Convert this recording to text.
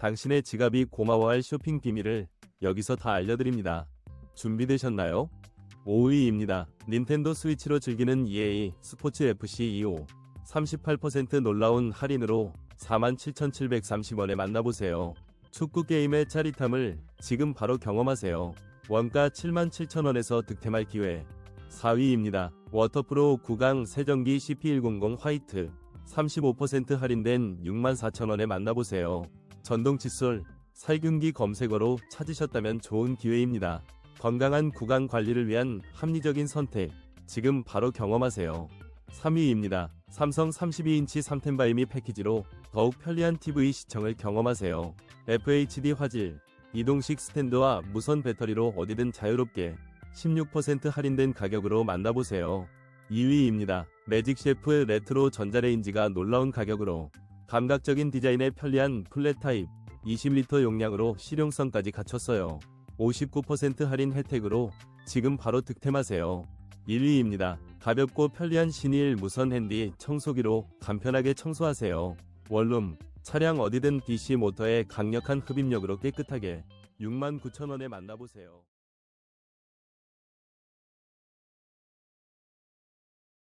당신의 지갑이 고마워할 쇼핑 비밀을 여기서 다 알려드립니다. 준비되셨나요? 5위입니다. 닌텐도 스위치로 즐기는 EA 스포츠 FC25 38% 놀라운 할인으로 47,730원에 만나보세요. 축구 게임의 짜릿함을 지금 바로 경험하세요. 원가 77,000원에서 득템할 기회. 4위입니다. 워터프로 9강 세정기 CP100 화이트 35% 할인된 64,000원에 만나보세요. 전동 칫솔, 살균기 검색어로 찾으셨다면 좋은 기회입니다. 건강한 구강 관리를 위한 합리적인 선택, 지금 바로 경험하세요. 3위입니다. 삼성 32인치 3템바이미 패키지로 더욱 편리한 TV 시청을 경험하세요. FHD 화질, 이동식 스탠드와 무선 배터리로 어디든 자유롭게 16% 할인된 가격으로 만나보세요. 2위입니다. 매직 셰프 레트로 전자레인지가 놀라운 가격으로 감각적인 디자인의 편리한 플랫 타입 20리터 용량으로 실용성까지 갖췄어요. 59% 할인 혜택으로 지금 바로 득템하세요. 1위입니다. 가볍고 편리한 신일 무선 핸디 청소기로 간편하게 청소하세요. 원룸, 차량 어디든 DC 모터의 강력한 흡입력으로 깨끗하게 69,000원에 만나보세요.